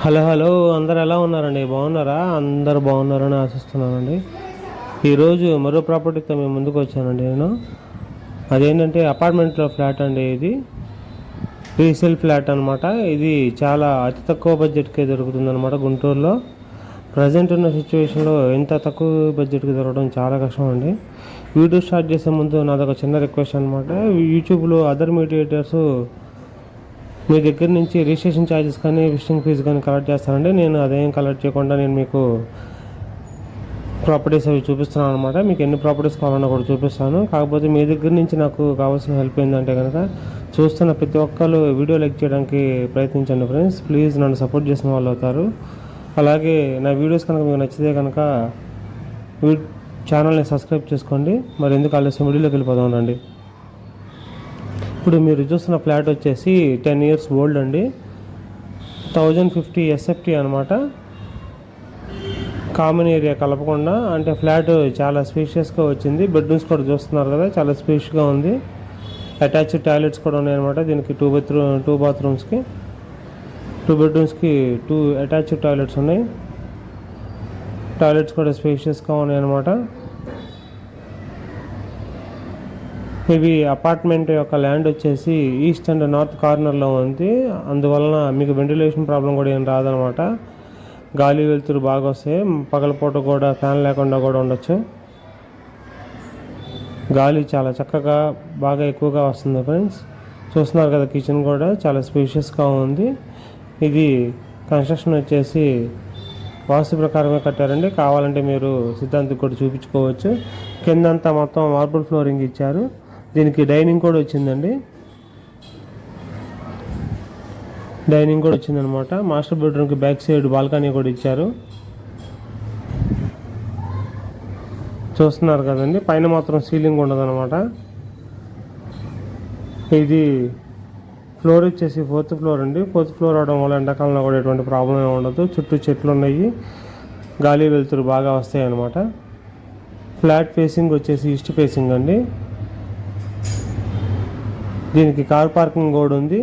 Hello hello అందరు ఎలా ఉన్నారండి? బాగున్నారా? అందరు బాగున్నారని ఆశిస్తున్నానండి. ఈరోజు మరో ప్రాపర్టీతో మేము ముందుకు వచ్చానండి నేను. అదేంటంటే అపార్ట్మెంట్లో ఫ్లాట్ అండి ఇది. రీసేల్ ఫ్లాట్ అనమాట ఇది చాలా అతి తక్కువ బడ్జెట్కే దొరుకుతుంది అనమాట గుంటూరులో. ప్రజెంట్ ఉన్న సిచ్యువేషన్లో ఎంత తక్కువ బడ్జెట్కి దొరకడం చాలా కష్టం అండి వీడియో స్టార్ట్ చేసే ముందు నాదొక చిన్న రిక్వెస్ట్ అనమాట యూట్యూబ్లో అదర్ మీడియేటర్స్ మీ దగ్గర నుంచి రిజిస్ట్రేషన్ ఛార్జెస్ కానీ విజిటింగ్ ఫీజు కానీ కలెక్ట్ చేస్తానండి నేను అదేం కలెక్ట్ చేయకుండా నేను మీకు ప్రాపర్టీస్ అవి చూపిస్తున్నాను అనమాట మీకు ఎన్ని ప్రాపర్టీస్ కావాలన్నా కూడా చూపిస్తాను. కాకపోతే మీ దగ్గర నుంచి నాకు కావాల్సిన హెల్ప్ ఏంటంటే కనుక చూస్తున్న ప్రతి ఒక్కరు వీడియో లైక్ చేయడానికి ప్రయత్నించండి ఫ్రెండ్స్ ప్లీజ్ నన్ను సపోర్ట్ చేసిన వాళ్ళు అవుతారు. అలాగే నా వీడియోస్ కనుక మీకు నచ్చితే కనుక వీ ఛానల్ని సబ్స్క్రైబ్ చేసుకోండి. మరి ఎందుకు ఆలస్యం? వీడియోలోకి వెళ్ళిపోదాం రండి. ఇప్పుడు మీరు చూస్తున్న ఫ్లాట్ వచ్చేసి టెన్ ఇయర్స్ ఓల్డ్ అండి. థౌజండ్ ఫిఫ్టీ ఎస్ఎఫ్టీ అనమాట కామన్ ఏరియా కలపకుండా అంటే ఫ్లాట్ చాలా స్పీషియస్గా వచ్చింది. బెడ్రూమ్స్ కూడా చూస్తున్నారు కదా చాలా స్పీష్గా ఉంది. అటాచ్డ్ టాయిలెట్స్ కూడా ఉన్నాయన్నమాట దీనికి టూ బెత్రూమ్ టూ బాత్రూమ్స్కి. టూ బెడ్రూమ్స్కి టూ అటాచ్డ్ టాయిలెట్స్ ఉన్నాయి. టాయిలెట్స్ కూడా స్పేషియస్గా ఉన్నాయన్నమాట ఇవి అపార్ట్మెంట్ యొక్క ల్యాండ్ వచ్చేసి ఈస్ట్ అండ్ నార్త్ కార్నర్లో ఉంది. అందువలన మీకు వెంటిలేషన్ ప్రాబ్లం కూడా ఏం రాదనమాట. గాలి వెలుతురు బాగా వస్తాయి. పగలపూట కూడా ఫ్యాన్ లేకుండా కూడా ఉండొచ్చు. గాలి చాలా చక్కగా బాగా ఎక్కువగా వస్తుంది ఫ్రెండ్స్. చూస్తున్నారు కదా కిచెన్ కూడా చాలా స్పీషియస్గా ఉంది. ఇది కన్స్ట్రక్షన్ వచ్చేసి వాస్తు ప్రకారమే కట్టారండి. కావాలంటే మీరు సిద్ధాంతికి కూడా చూపించుకోవచ్చు. కిందంతా మొత్తం మార్బుల్ ఫ్లోరింగ్ ఇచ్చారు. దీనికి డైనింగ్ కూడా వచ్చిందండి. డైనింగ్ కూడా వచ్చిందనమాట. మాస్టర్ బెడ్రూమ్కి బ్యాక్ సైడ్ బాల్కనీ కూడా ఇచ్చారు. చూస్తున్నారు కదండి పైన మాత్రం సీలింగ్ ఉండదన్నమాట ఇది ఫ్లోర్ వచ్చేసి ఫోర్త్ ఫ్లోర్ అండి. ఫోర్త్ ఫ్లోర్ అవడం వల్ల ఎండాకాలంలో కూడా ఎటువంటి ప్రాబ్లం ఏమి ఉండదు. చుట్టూ చెట్లు ఉన్నాయి. గాలి వెలుతురు బాగా వస్తాయి అన్నమాట ఫ్లాట్ ఫేసింగ్ వచ్చేసి ఈస్ట్ ఫేసింగ్ అండి. దీనికి కార్ పార్కింగ్ కూడా ఉంది.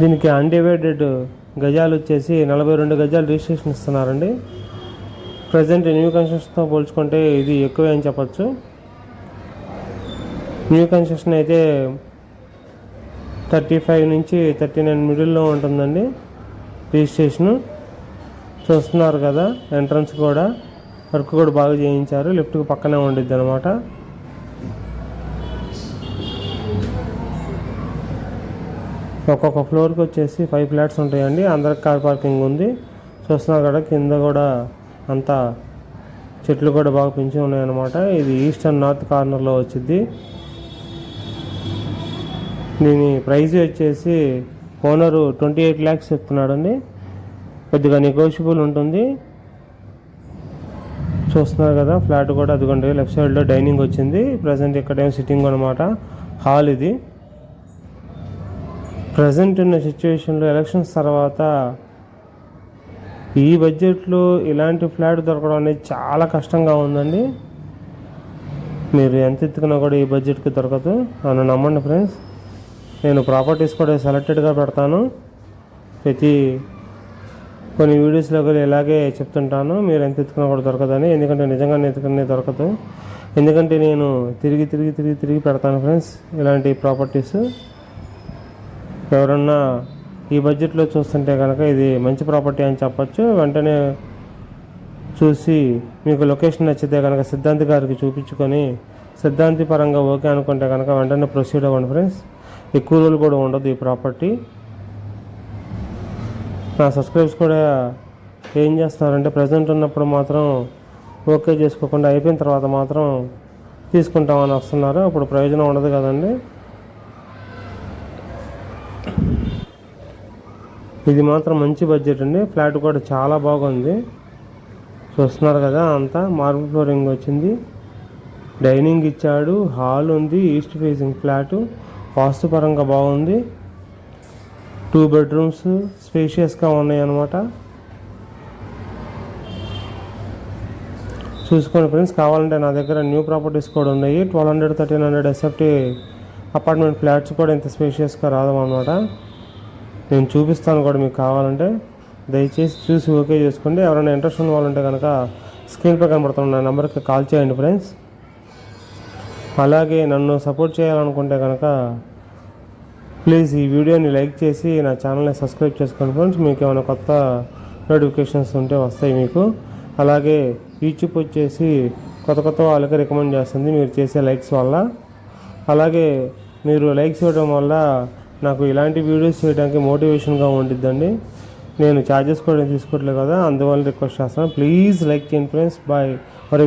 దీనికి అన్డివైడెడ్ గజాలు వచ్చేసి నలభై రెండు గజాలు రిజిస్ట్రేషన్ ఇస్తున్నారండి. ప్రజెంట్ న్యూ కన్స్ట్రక్షన్తో పోల్చుకుంటే ఇది ఎక్కువే అని చెప్పచ్చు. న్యూ కన్స్ట్రక్షన్ అయితే థర్టీ ఫైవ్ నుంచి థర్టీ నైన్ మిడిల్లో ఉంటుందండి రిజిస్ట్రేషను చూస్తున్నారు కదా ఎంట్రన్స్ కూడా. వర్క్ కూడా బాగా చేయించారు. లిఫ్ట్కి పక్కనే ఉండిద్ది అనమాట ఒక్కొక్క ఫ్లోర్కి వచ్చేసి ఫైవ్ ఫ్లాట్స్ ఉంటాయండి. అందరికి కార్ పార్కింగ్ ఉంది. చూస్తున్నారు కదా కింద కూడా అంతా చెట్లు కూడా బాగా పెంచి ఉన్నాయన్నమాట. ఇది ఈస్ట్ అండ్ నార్త్ కార్నర్లో వచ్చింది దీని ప్రైజ్ వచ్చేసి ఓనరు ట్వంటీ ఎయిట్ ల్యాక్స్ చెప్తున్నాడండి. కొద్దిగా నెగోషియబుల్ ఉంటుంది. చూస్తున్నారు కదా ఫ్లాట్ కూడా అదిగోండి లెఫ్ట్ సైడ్లో డైనింగ్ వచ్చింది. ప్రజెంట్ ఇక్కడేమో సిట్టింగ్ అనమాట హాల్ ఇది. ప్రజెంట్ ఉన్న సిచ్యువేషన్లో ఎలక్షన్స్ తర్వాత ఈ బడ్జెట్లో ఇలాంటి ఫ్లాట్ దొరకడం అనేది చాలా కష్టంగా ఉందండి. మీరు ఎంత ఎత్తుకున్నా కూడా ఈ బడ్జెట్కి దొరకదు. నన్ను నమ్మండి ఫ్రెండ్స్ నేను ప్రాపర్టీస్ కూడా సెలెక్టెడ్గా పెడతాను. ప్రతి కొన్ని వీడియోస్లో కూడా ఇలాగే చెప్తుంటాను. మీరు ఎంత ఎత్తుకున్నా కూడా దొరకదని. ఎందుకంటే నిజంగానే ఎత్తుకునే దొరకదు. ఎందుకంటే నేను తిరిగి తిరిగి తిరిగి తిరిగి పెడతాను ఫ్రెండ్స్ ఇలాంటి ప్రాపర్టీస్. ఎవరన్నా ఈ బడ్జెట్లో చూస్తుంటే కనుక ఇది మంచి ప్రాపర్టీ అని చెప్పొచ్చు. వెంటనే చూసి మీకు లొకేషన్ నచ్చితే కనుక సిద్ధాంతి గారికి చూపించుకొని సిద్ధాంతి పరంగా ఓకే అనుకుంటే కనుక వెంటనే ప్రొసీడ్ అవ్వండి ఫ్రెండ్స్. ఎక్కువ రోజులు కూడా ఉండదు ఈ ప్రాపర్టీ. నా సబ్స్క్రైబ్స్ కూడా ఏం చేస్తున్నారంటే ప్రజెంట్ ఉన్నప్పుడు మాత్రం ఓకే చేసుకోకుండా అయిపోయిన తర్వాత మాత్రం తీసుకుంటామని వస్తున్నారు. అప్పుడు ప్రయోజనం ఉండదు కదండి. ఇది మాత్రం మంచి బడ్జెట్ అండి. ఫ్లాట్ కూడా చాలా బాగుంది. చూస్తున్నారు కదా అంతా మార్బుల్ ఫ్లోరింగ్ వచ్చింది. డైనింగ్ ఇచ్చాడు. హాల్ ఉంది. East facing flat. వాస్తుపరంగా బాగుంది. టూ బెడ్రూమ్స్ స్పేషియస్గా ఉన్నాయి అన్నమాట. చూసుకోండి ఫ్రెండ్స్ కావాలంటే నా దగ్గర న్యూ ప్రాపర్టీస్ కూడా ఉన్నాయి. Twelve hundred thirteen hundred SFT apartment flats కూడా ఇంత స్పేషియస్గా రాదమన్నమాట నేను చూపిస్తాను కూడా మీకు కావాలంటే. దయచేసి చూసి ఓకే చేసుకోండి. ఎవరైనా ఇంట్రెస్ట్ ఉన్న వాళ్ళుంటే కనుక స్క్రీన్పై కనబడుతున్న నా నెంబర్కి కాల్ చేయండి ఫ్రెండ్స్. అలాగే నన్ను సపోర్ట్ చేయాలనుకుంటే కనుక ప్లీజ్ ఈ వీడియోని లైక్ చేసి నా ఛానల్ని సబ్స్క్రైబ్ చేసుకోండి ఫ్రెండ్స్. మీకు ఏమైనా కొత్త నోటిఫికేషన్స్ ఉంటే వస్తాయి మీకు. అలాగే యూట్యూబ్ వచ్చేసి కొత్త కొత్త వాళ్ళకి రికమెండ్ చేస్తుంది మీరు చేసే లైక్స్ వల్ల. అలాగే మీరు లైక్స్ ఇవ్వడం వల్ల నాకు ఇలాంటి వీడియోస్ చేయడానికి మోటివేషన్గా ఉండిద్దండి. నేను ఛార్జెస్ కూడా తీసుకోవట్లేదు కదా అందువల్ల రిక్వెస్ట్ చేస్తాను ప్లీజ్ లైక్ చేయండి ఫ్రెండ్స్. బాయ్. మరి